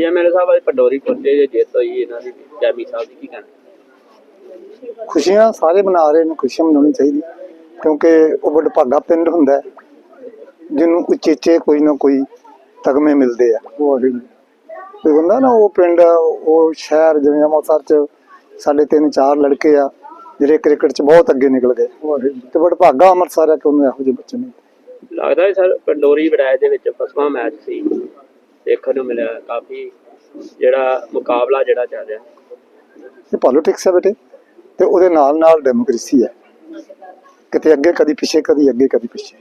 ਹਾਂਜੀ ਐਮਐਲਏ ਸਾਹਿਬ ਅੱਜ ਪੰਡੋਰੀ ਪਹੁੰਚੇ ਜੇ ਜਿੱਤ ਹੋਈ ਇਹਨਾਂ ਦੀ ਜੈਮੀ ਸਾਹਿਬ ਦੀ ਕੀ ਕਹਿਣਾ? ਖੁਸ਼ੀਆਂ ਸਾਰੇ ਮਨਾ ਰਹੇ ਨੇ ਖੁਸ਼ੀਆਂ ਮਨਾਉਣੀ ਚਾਹੀਦੀ ਕਿਉਂਕਿ ਉਹ ਵਡਭਾਗਾ ਪਿੰਡ ਹੁੰਦਾ ਹੈ, ਜਿਹਨੂੰ ਉਚੇਚੇ ਕੋਈ ਨਾ ਕੋਈ ਤਗਮੇ ਮਿਲਦੇ ਆ। ਉਹ ਅੜੀ ਕੋਈ ਹੁੰਦਾ ਨਾ ਉਹ ਪਿੰਡ ਉਹ ਸ਼ਹਿਰ ਜਿਵੇਂ ਅੰਮ੍ਰਿਤਸਰ ਚ ਸਾਡੇ ਤਿੰਨ ਚਾਰ ਲੜਕੇ ਆ ਜਿਹੜੇ ਕ੍ਰਿਕਟ ਚ ਬਹੁਤ ਅੱਗੇ ਨਿਕਲ ਗਏ। ਉਹ ਅੜੀ ਤੇ ਵਡਭਾਗਾ ਅੰਮ੍ਰਿਤਸਰ ਆ ਕਿ ਉਹਨੂੰ ਇਹੋ ਜਿਹੇ ਬੱਚੇ ਨਹੀਂ ਲੱਗਦਾ ਹੈ ਸਰ ਪੰਡੋਰੀ ਵਿੜਾਏ ਦੇ ਵਿੱਚ ਫਸਵਾ ਮੈਚ ਸੀ। ਦੇਖਣ ਨੂੰ ਮਿਲਿਆ। ਕਾਫੀ ਜਿਹੜਾ ਮੁਕਾਬਲਾ ਜਿਹੜਾ ਚੱਲ ਰਿਹਾ। ਇਹ ਪੋਲਿਟਿਕਸ ਹੈ ਬੇਟੇ ਤੇ ਉਹਦੇ ਨਾਲ ਨਾਲ ਡੈਮੋਕ੍ਰੇਸੀ ਹੈ। ਕਿਤੇ ਅੱਗੇ ਕਦੀ ਪਿੱਛੇ ਕਦੀ ਅੱਗੇ ਕਦੀ ਪਿੱਛੇ।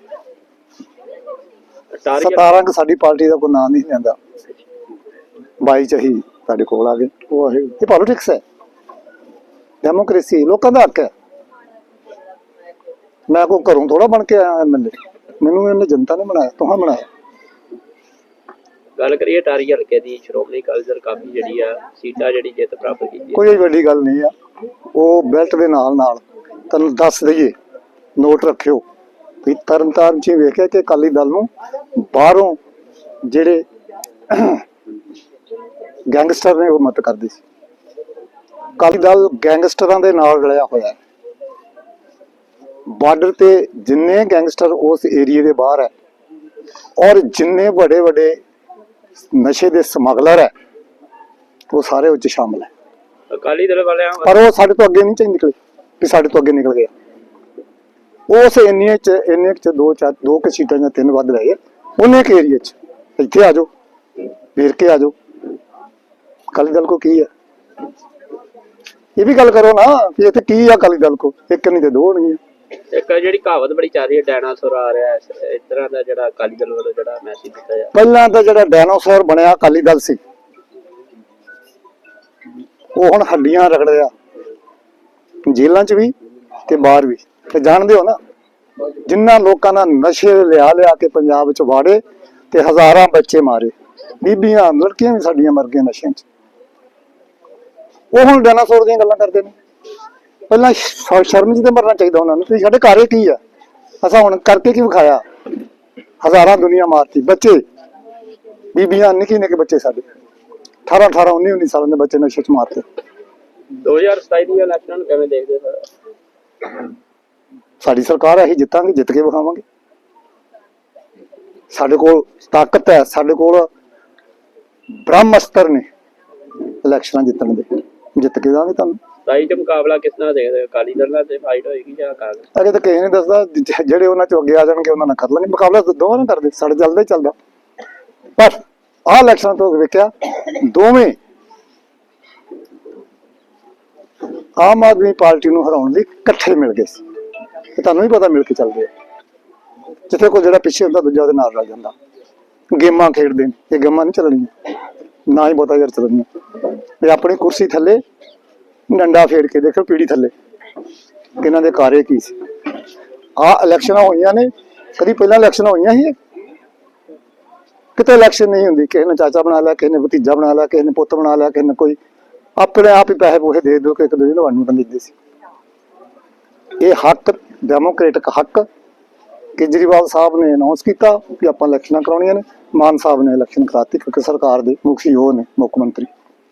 ਟਾਰਗੇਟ ਸਤਾਰਾਂ ਕਿ ਸਾਡੀ ਪਾਰਟੀ ਦਾ ਕੋਈ ਨਾਂ ਨਹੀਂ ਲੈਂਦਾ। ਬਾਈ ਚਾਹੀ ਤੁਹਾਡੇ ਕੋਲ ਆ ਗਏ। ਉਹ ਇਹ ਇਹ ਪੋਲਿਟਿਕਸ ਹੈ। ਡੈਮੋਕ੍ਰੇਸੀ ਲੋਕਾਂ ਦਾ ਹੱਕ ਹੈ। ਮੈਂ ਕੋ ਘਰੋਂ ਥੋੜਾ ਬਣ ਕੇ ਆਇਆ ਐਮਐਲਏ ਮੈਨੂੰ ਇਹਨੇ ਜਨਤਾ ਨੇ ਬਣਾਇਆ ਤੁਹਾਂ ਬਣਾਇਆ। ਗੱਲ ਕਰੀਏ ਟਾਰੀ ਹਲਕੇ ਦੀ, ਸ਼੍ਰੋਮਣੀ ਅਕਾਲੀ ਦਲ ਕਾਫੀ ਜਿਹੜੀ ਆ, ਸੀਟਾਂ ਜਿਹੜੀ ਜਿੱਤ ਪ੍ਰਾਪਤ ਕੀਤੀ ਕੋਈ ਵੱਡੀ ਗੱਲ ਨਹੀਂ ਆ। ਉਹ ਬੈਲਟ ਦੇ ਨਾਲ ਨਾਲ ਤੁਹਾਨੂੰ ਦੱਸ ਦਈਏ ਨੋਟ ਰੱਖਿਓ ਵੀ ਤਰਨਤਾਰਨ ਚ ਵੇਖਿਆ ਕਿ ਅਕਾਲੀ ਦਲ ਨੂੰ ਬਾਹਰੋਂ ਜਿਹੜੇ ਗੈਂਗਸਟਰ ਨੇ ਉਹ ਮਤ ਕਰਦੇ ਸੀ। ਅਕਾਲੀ ਦਲ ਗੈਂਗਸਟਰਾਂ ਦੇ ਨਾਲ ਰਲਿਆ ਹੋਇਆ ਬਾਰਡਰ ਤੇ ਜਿੰਨੇ ਗੈਂਗਸਟਰ ਉਸ ਏਰੀਏ ਦੇ ਬਾਹਰ ਹੈ ਔਰ ਜਿੰਨੇ ਵੱਡੇ ਵੱਡੇ ਨਸ਼ੇ ਦੇ ਸਮਗਲਰ ਹੈ ਉਹ ਸਾਰੇ ਉੱਚ ਸ਼ਾਮਲ ਹੈ। ਅਕਾਲੀ ਦਲ ਵਾਲਿਆਂ ਪਰ ਉਹ ਸਾਡੇ ਤੋਂ ਅੱਗੇ ਨਹੀਂ ਚਾਹੀ ਨਿਕਲੇ ਕਿ ਸਾਡੇ ਤੋਂ ਅੱਗੇ ਨਿਕਲ ਗਿਆ ਉਸ ਇੰਨੇ ਚ ਇੰਨੇ ਚ ਦੋ ਚਾਰ ਦੋ ਕੁ ਸੀਟਾਂ ਜਾਂ ਤਿੰਨ ਵੱਧ ਰਹੇ ਉਹਨੇ ਕੇ ਏਰੀਆ ਚ? ਇੱਥੇ ਆ ਜਾਓ ਫੇਰ ਕੇ ਆ ਜਾਓ। ਅਕਾਲੀ ਦਲ ਕੋ ਕੀ ਹੈ? ਇਹ ਵੀ ਗੱਲ ਕਰੋ ਨਾ ਕਿ ਇੱਥੇ ਕੀ ਆ ਅਕਾਲੀ ਦਲ ਕੋ? ਇੱਕ ਨਹੀਂ ਤੇ ਦੋ ਹੋਣਗੀਆਂ। ਇੱਕ ਜਿਹੜੀ ਕਹਾਵਤ ਬੜੀ ਚੱਲ ਰਹੀ ਹੈ, ਡਾਇਨਾਸੌਰ ਆ ਰਿਹਾ ਹੈ, ਇਸ ਤਰ੍ਹਾਂ ਦਾ ਜਿਹੜਾ ਅਕਾਲੀ ਦਲ ਵੱਲੋਂ ਜਿਹੜਾ ਮੈਸੇਜ ਦਿੱਤਾ ਜਾ ਪਹਿਲਾਂ ਤਾਂ ਜਿਹੜਾ ਡਾਇਨਾਸੌਰ ਬਣਿਆ ਅਕਾਲੀ ਦਲ ਸੀ, ਉਹ ਹੁਣ ਹੱਡੀਆਂ ਰਗੜ ਰਿਹਾ। ਜੇਲ੍ਹਾਂ 'ਚ ਵੀ ਤੇ ਬਾਹਰ ਵੀ। ਤੇ ਜਾਣਦੇ ਹੋ ਨਾ, ਜਿੰਨਾ ਲੋਕਾਂ ਨਾਲ ਨਸ਼ੇ ਲਿਆ ਲਿਆ ਕੇ ਪੰਜਾਬ 'ਚ ਵਾੜੇ ਤੇ ਹਜ਼ਾਰਾਂ ਬੱਚੇ ਮਾਰੇ। ਬੀਬੀਆਂ, ਲੜਕੀਆਂ ਵੀ ਸਾਡੀਆਂ ਮਰ ਗਈਆਂ ਨਸ਼ਿਆਂ 'ਚ। ਉਹ ਹੁਣ ਡਾਇਨਾਸੌਰ ਦੀਆਂ ਗੱਲਾਂ ਕਰਦੇ ਨੇ। ਪਹਿਲਾਂ ਸ਼- ਸ਼ਰਮ ਜਿਹੀ ਤੇ ਮਰਨਾ ਚਾਹੀਦਾ ਉਹਨਾਂ ਨੂੰ ਤੁਸੀਂ ਸਾਡੇ ਘਰ ਕੀ ਆ? ਅਸਾਂ ਹੁਣ ਕਰਕੇ ਕੀ ਵਿਖਾਇਆ? ਹਜ਼ਾਰਾਂ ਦੁਨੀਆ ਮਾਰਤੀ ਬੱਚੇ। ਬੀਬੀਆਂ ਨਿੱਕੇ ਨਿੱਕੇ ਬੱਚੇ ਸਾਡੇ। 18 18 19 19 ਸਾਲਾਂ ਦੇ ਬੱਚੇ ਨਸ਼ੇ 'ਚ ਮਾਰਤੇ। 2027 ਦੀਆਂ ਇਲੈਕਸ਼ਨਾਂ ਨੂੰ ਕਿਵੇਂ ਦੇਖਦੇ ਹੋ? ਸਰ ਸਾਡੀ ਸਰਕਾਰ ਹੈ ਅਸੀਂ ਜਿੱਤਾਂਗੇ ਜਿੱਤ ਕੇ ਵਿਖਾਵਾਂਗੇ। ਸਾਡੇ ਕੋਲ ਤਾਕਤ ਹੈ ਸਾਡੇ ਕੋਲ ਬ੍ਰਹਮ ਅਸਤਰ ਨੇ। ਇਲੈਕਸ਼ਨਾਂ ਜਿੱਤਣ ਦੇ ਜਿੱਤ ਕੇ ਦਾਂਗੇ ਤੁਹਾਨੂੰ। 27 ਚ ਮੁਕਾਬਲਾ ਕਿਸ ਨਾਲ ਦੇਖਦੇ ਹੋ? ਅਕਾਲੀ ਦਲ ਨਾਲ ਤੇ ਫਾਈਟ ਹੋਏਗੀ ਜਾਂ ਕਾਂਗਰਸ ਅਜੇ ਤਾਂ ਕਿਸੇ ਨੇ ਦੱਸਦਾ, ਜਿ- ਜਿਹੜੇ ਉਹਨਾਂ ਚੋਂ ਅੱਗੇ ਆ ਜਾਣਗੇ, ਉਹਨਾਂ ਨਾਲ ਕਰ ਲਾਂਗੇ। ਮੁਕਾਬਲਾ ਤਾਂ ਦੋਵਾਂ ਨਾਲ ਕਰਦੇ, ਸਾਡੇ ਚੱਲਦਾ ਹੀ ਚੱਲਦਾ। ਪਰ ਆਹ ਇਲੈਕਸ਼ਨ ਤੋਂ ਵੇਖਿਆ, ਦੋਵੇਂ ਆਮ ਆਦਮੀ ਪਾਰਟੀ ਨੂੰ ਹਰਾਉਣ ਲਈ ਇਕੱਠੇ ਮਿਲ ਗਏ ਸੀ। ਇਹ ਤੁਹਾਨੂੰ ਵੀ ਪਤਾ ਮਿਲ ਕੇ ਚੱਲਦੇ ਆ ਜਿੱਥੇ ਕੋਈ ਜਿਹੜਾ ਪਿੱਛੇ ਹੁੰਦਾ, ਦੂਜਾ ਉਹਦੇ ਨਾਲ ਰਲ ਜਾਂਦਾ। ਗੇਮਾਂ ਖੇਡਦੇ ਨੇ। ਇਹ ਗੇਮਾਂ ਨਹੀਂ ਚੱਲਣੀਆਂ। ਨਾ ਹੀ ਬਹੁਤਾ ਯਾਰ ਚੱਲਣੀਆਂ। ਤੇ ਆਪਣੀ ਕੁਰਸੀ ਥੱਲੇ ਡੰਡਾ ਫੇਰ ਕੇ ਦੇਖੋ ਪੀੜੀ ਥੱਲੇ। ਇਹਨਾਂ ਦੇ ਕਾਰੇ ਕੀ ਸੀ? ਆ ਇਲੈਕਸ਼ਨਾਂ ਹੋਈਆਂ ਨੇ। ਕਦੀ ਪਹਿਲਾਂ ਇਲੈਕਸ਼ਨਾਂ ਹੋਈਆਂ ਸੀ ਕਿਤੇ ਇਲੈਕਸ਼ਨ ਨਹੀਂ ਹੁੰਦੀ। ਕਿਸੇ ਨੇ ਚਾਚਾ ਬਣਾ ਲਿਆ, ਕਿਸੇ ਨੇ ਭਤੀਜਾ ਬਣਾ ਲਿਆ, ਕਿਸੇ ਨੇ ਪੁੱਤ ਬਣਾ ਲਿਆ, ਕਿਸੇ ਨੇ ਕੋਈ। ਆਪਣੇ ਆਪ ਹੀ ਪੈਸੇ ਪੂਸੇ ਦੇ ਦੋ ਕਿ ਇੱਕ ਦੂਜੇ ਨੂੰ ਵੰਡ ਵੰਡ ਦਿੰਦੇ ਸੀ। ਇਹ ਹੱਕ ਡੈਮੋਕ੍ਰੈਟਿਕ ਹੱਕ, ਕੇਜਰੀਵਾਲ ਸਾਹਿਬ ਨੇ ਅਨਾਉਂਸ ਕੀਤਾ ਕਿ ਆਪਾਂ ਇਲੈਕਸ਼ਨਾਂ ਕਰਾਉਣੀਆਂ ਨੇ। ਮਾਨ ਸਾਹਿਬ ਨੇ ਇਲੈਕਸ਼ਨ ਕਰਾਤੀ ਕਿਉਂਕਿ ਸਰਕਾਰ ਦੇ ਮੁਖੀ ਉਹ ਨੇ, ਮੁੱਖ ਮੰਤਰੀ।